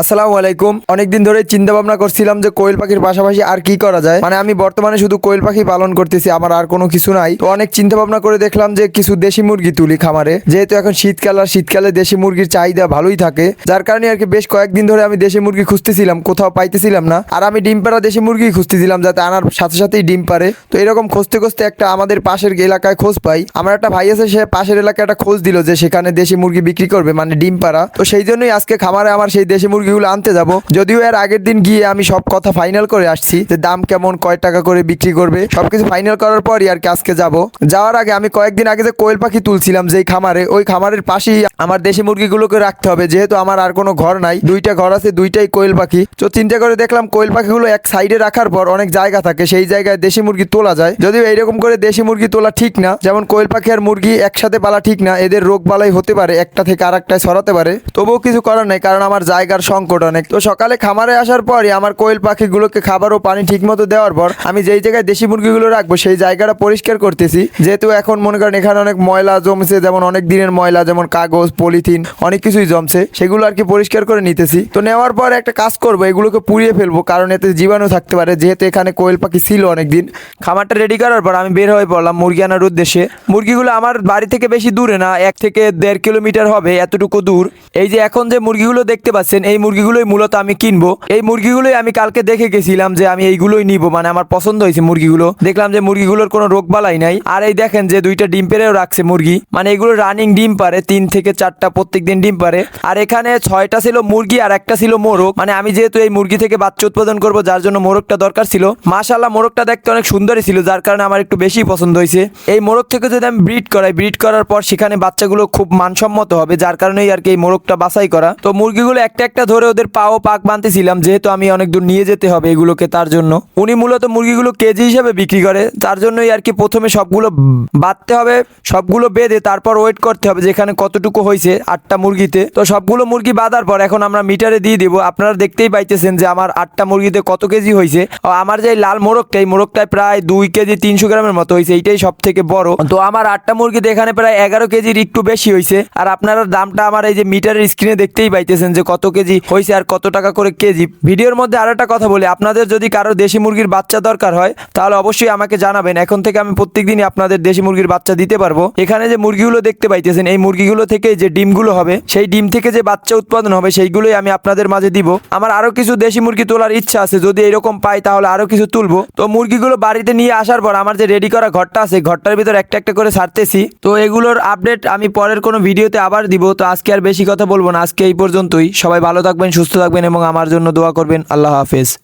আসসালামু আলাইকুম। অনেকদিন ধরে চিন্তা ভাবনা করছিলাম যে কোয়েল পাখির পাশাপাশি আর কি করা যায়। মানে আমি বর্তমানে শুধু কোয়েল পাখি পালন করতেছি, আমার আর কোনো কিছু নাই। তো অনেক চিন্তা ভাবনা করে দেখলাম যে কিছু দেশি মুরগি তুলি খামারে। যেহেতু এখন শীতকাল, আর শীতকালে দেশি মুরগির চাহিদা ভালোই থাকে। যার কারণে আর কি বেশ কয়েকদিন ধরে আমি দেশি মুরগি খুঁজতেছিলাম, কোথাও পাইতেছিলাম না। আর আমি ডিম পাড়া দেশি মুরগি খুঁজতেছিলাম যাতে আনার সাথে সাথেই ডিম পারে তো এরকম খুঁজতে খুঁজতে একটা আমাদের পাশের এলাকায় খোঁজ পাই। আমার একটা ভাই আছে, সে পাশের এলাকায় একটা খোঁজ দিল যে সেখানে দেশি মুরগি বিক্রি করবে মানে ডিম পাড়া। তো সেই জন্যই আজকে খামারে আমার সেই দেশি মুরগিগুলো আনতে যাব। যদিও এর আগের দিন গিয়ে আমি সব কথা ফাইনাল করে আসছি যে দাম কেমন, কয় টাকা করে বিক্রি করবে। সবকিছু ফাইনাল করার পরই আর কি আজকে যাব। যাওয়ার আগে আমি কয়েকদিন আগে যে কোয়েল পাখি তুলছিলাম যেই খামারে, ওই খামারের পাশেই আমার দেশি মুরগিগুলোকে রাখতে হবে। যেহেতু আমার আর কোনো ঘর নাই, দুইটা ঘর আছে, দুইটাই কোয়েল পাখি। তো চিন্তা করে দেখলাম কোয়েল পাখিগুলো এক সাইডে রাখার পর অনেক জায়গা থাকে, সেই জায়গায় দেশি মুরগি তোলা যায়। যদিও এইরকম করে দেশি মুরগি তোলা ঠিক না, যেমন কোয়েল পাখি আর মুরগি একসাথে পালা ঠিক না, এদের রোগ বালাই হতে পারে, একটা থেকে আর একটায় ছড়াতে পারে। তবুও কিছু করার নেই, কারণ আমার জায়গার সংকট অনেক। তো সকালে খামারে আসার পরই আমার কোয়েল পাখিগুলোকে খাবার ও পানি ঠিক মতো দেওয়ার পর আমি যেই জায়গায় দেশি মুরগিগুলো রাখব সেই জায়গাটা পরিষ্কার করতেছি। যেহেতু এখন মনে করেন এখানে অনেক ময়লা জমছে, যেমন অনেক দিনের ময়লা, যেমন কাগজ, পলিথিন, অনেক কিছুই জমছে, সেগুলো আর কি পরিষ্কার করে নিতেছি। তো নেওয়ার পর একটা কাজ করব, এগুলোকে পুড়িয়ে ফেলব, কারণ এতে জীবাণু থাকতে পারে। যেহেতু এখানে কোয়েল পাখি ছিল অনেকদিন, খামারটা রেডি করার পর আমি বের হয়ে পড়লাম মুরগি আনার উদ্দেশ্যে। মুরগিগুলো আমার বাড়ি থেকে বেশি দূরে না, এক থেকে দেড় কিলোমিটার হবে, এতটুকু দূর। এই যে এখন যে মুরগিগুলো দেখতে পাচ্ছেন, এই মুরগিগুলোই মূলত আমি কিনবো। এই মুরগিগুলোই আমি কালকে দেখে গেছিলাম যে আমি এইগুলোই নিব। মানে আমার পছন্দ হয়েছে মুরগিগুলো। দেখলাম যে মুরগিগুলোর কোনো রোগ বালাই নাই। আর এই দেখেন যে দুইটা ডিম পেরেও রাখছে মুরগি। মানে এগুলো রানিং ডিম পারে, তিন থেকে চারটা প্রত্যেক দিন ডিম পারে। আর এখানে ছয়টা ছিল মুরগি আর একটা ছিল মোরগ। মানে আমি যেহেতু এই মুরগি থেকে বাচ্চা উৎপাদন করব, যার জন্য মোরগটা দরকার ছিল। মাশাল্লাহ মোরগটা দেখতে অনেক সুন্দরই ছিল, যার কারণে আমার একটু বেশি পছন্দ হয়েছে। এই মোরগ থেকে যদি আমি ব্রিড করাই ব্রিড করার পর সেখানে বাচ্চাগুলো খুব মানসম্মত হবে, যার কারণেই আর কি এই মোরগটা বাছাই করা। তো মুরগিগুলো একটা একটা ধরে ওদের পাও পাক বাঁধতেছিলাম, যেহেতু আমি অনেক দূর নিয়ে যেতে হবে এগুলোকে তার জন্য। উনি মূলত মুরগিগুলো কেজি হিসেবে বিক্রি করে তার জন্যই আর কি প্রথমে সবগুলো বাঁধতে হবে, সবগুলো বেঁধে তারপর ওয়েট করতে হবে যেখানে কতটুকু হয়েছে আটটা মুরগিতে। তো সবগুলো মুরগি বাঁধার পর এখন আমরা মিটারে দিয়ে দিব। আপনারা দেখতেই পাইতেছেন যে আমার আটটা মুরগিতে কত কেজি হয়েছে। আমার যে লাল মোরগটা, এই মোরগটায় প্রায় দুই কেজি তিনশো গ্রামের মতো হয়েছে, এইটাই সব থেকে বড়। তো আমার আটটা মুরগিতে এখানে প্রায় এগারো কেজির একটু বেশি হয়েছে। আর আপনারা দামটা আমার এই যে মিটারের স্ক্রিনে দেখতেই পাইতেছেন যে কত কেজি হয়েছে আর কত টাকা করে কেজি? ভিডিওর মধ্যে আর একটা কথা বলি, আপনাদের যদি কারও দেশি মুরগির বাচ্চা দরকার হয়, তাহলে অবশ্যই আমাকে জানাবেন। এখন থেকে আমি প্রত্যেকদিনই আপনাদের দেশি মুরগির বাচ্চা দিতে পারব। এখানে যে মুরগিগুলো দেখতে পাইতেছেন, এই মুরগিগুলো থেকে যে ডিমগুলো হবে, সেই ডিম থেকে যে বাচ্চা উৎপাদন হবে, সেইগুলোই আমি আপনাদের মাঝে দিব। আমার আরও কিছু দেশি মুরগি তোলার ইচ্ছা আছে, যদি এরকম পাই তাহলে আরও কিছু তুলবো। তো মুরগিগুলো বাড়িতে নিয়ে আসার পর আমার যে রেডি করা ঘরটা আছে, ঘরটার ভিতর একটা একটা করে ছাড়তেছি তো এগুলোর আপডেট আমি পরের কোনো ভিডিওতে আবার দিব, তো আজকে আর বেশি কথা বলব না, আজকে এই পর্যন্তই। সবাই ভালো থাকবেন সুস্থ থাকবেন এবং আমার জন্য দোয়া করবেন। আল্লাহ হাফেজ।